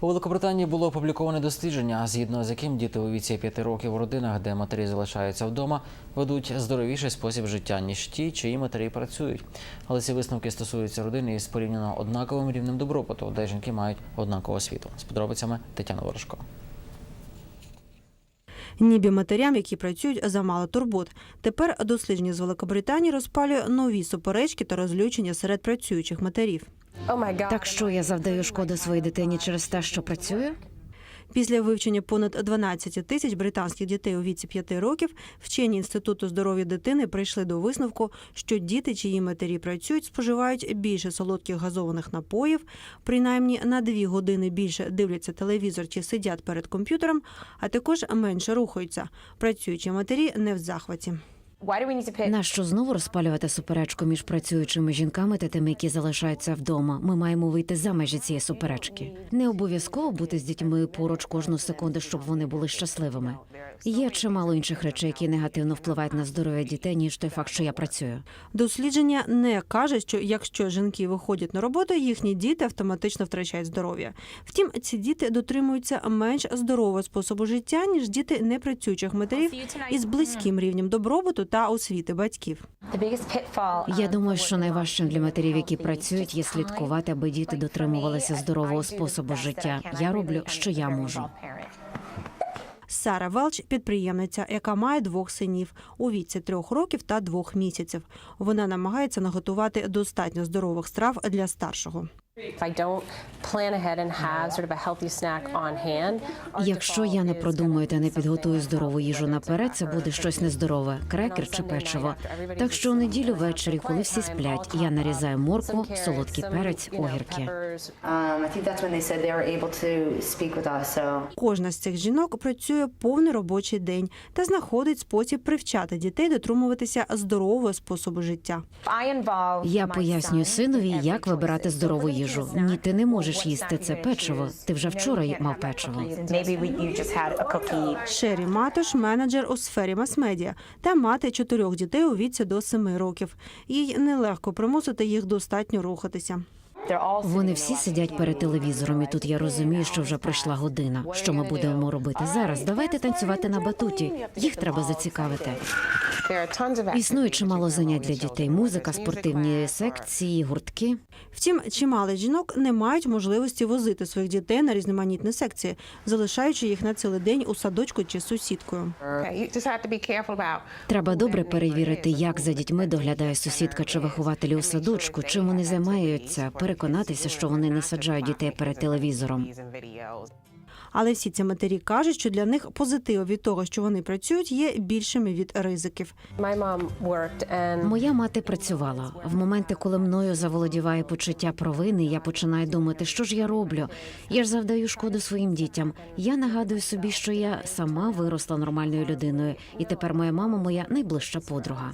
У Великобританії було опубліковане дослідження, згідно з яким діти у віці 5 років у родинах, де матері залишаються вдома, ведуть здоровіший спосіб життя ніж ті, чиї матері працюють. Але ці висновки стосуються родини із порівняно однаковим рівнем добробуту, де жінки мають однакову освіту. З подробицями Тетяна Ворожко. Ніби матерям, які працюють, замало турбот. Тепер дослідження з Великобританії розпалює нові суперечки та розлючення серед працюючих матерів. Так що я завдаю шкоди своїй дитині через те, що працюю? Після вивчення понад 12 тисяч британських дітей у віці 5 років вчені інституту здоров'я дитини прийшли до висновку, що діти, чиї матері працюють, споживають більше солодких газованих напоїв, принаймні на 2 години більше дивляться телевізор чи сидять перед комп'ютером, а також менше рухаються. Працюючі матері не в захваті. Нащо знову розпалювати суперечку між працюючими жінками та тими, які залишаються вдома? Ми маємо вийти за межі цієї суперечки. Не обов'язково бути з дітьми поруч кожну секунду, щоб вони були щасливими. Є чимало інших речей, які негативно впливають на здоров'я дітей, ніж той факт, що я працюю. Дослідження не каже, що якщо жінки виходять на роботу, їхні діти автоматично втрачають здоров'я. Втім, ці діти дотримуються менш здорового способу життя ніж діти непрацюючих матерів із близьким рівнем добробуту та освіти батьків. Я думаю, що найважчим для матерів, які працюють, є слідкувати, аби діти дотримувалися здорового способу життя. Я роблю, що я можу. Сара Велч підприємниця, яка має двох синів у віці трьох років та двох місяців. Вона намагається наготувати достатньо здорових страв для старшого. If I don't plan ahead and have sort of a healthy snack on hand, Якщо я не продумаю та не підготую здорову їжу наперед, це буде щось нездорове, крекер чи печиво. Так що у неділю ввечері, коли всі сплять, я нарізаю моркву, солодкий перець, огірки. Um, Кожна з цих жінок працює повний робочий день та знаходить спосіб привчати дітей дотримуватися здорового способу життя. Я пояснюю синові, як вибирати здорову the їжу. Ні, ти не можеш їсти це печиво. Ти вже вчора мав печиво. Шері Матош, менеджер у сфері мас-медіа та мати чотирьох дітей у віці до семи років. Їй нелегко примусити їх достатньо рухатися. Вони всі сидять перед телевізором, і тут я розумію, що вже пройшла година. Що ми будемо робити зараз? Давайте танцювати на батуті. Їх треба зацікавити. Існує чимало занять для дітей: музика, спортивні секції, гуртки. Втім, чимало жінок не мають можливості возити своїх дітей на різноманітні секції, залишаючи їх на цілий день у садочку чи з сусідкою. Треба добре перевірити, як за дітьми доглядає сусідка чи вихователі у садочку, чим вони займаються, переконатися, що вони не саджають дітей перед телевізором. Але всі ці матері кажуть, що для них позитиви від того, що вони працюють, є більшими від ризиків. Моя мати працювала. В моменти, коли мною заволодіває почуття провини, я починаю думати, що ж я роблю. Я ж завдаю шкоду своїм дітям. Я нагадую собі, що я сама виросла нормальною людиною, і тепер моя мама моя найближча подруга.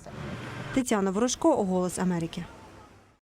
Тетяна Ворожко, Голос Америки.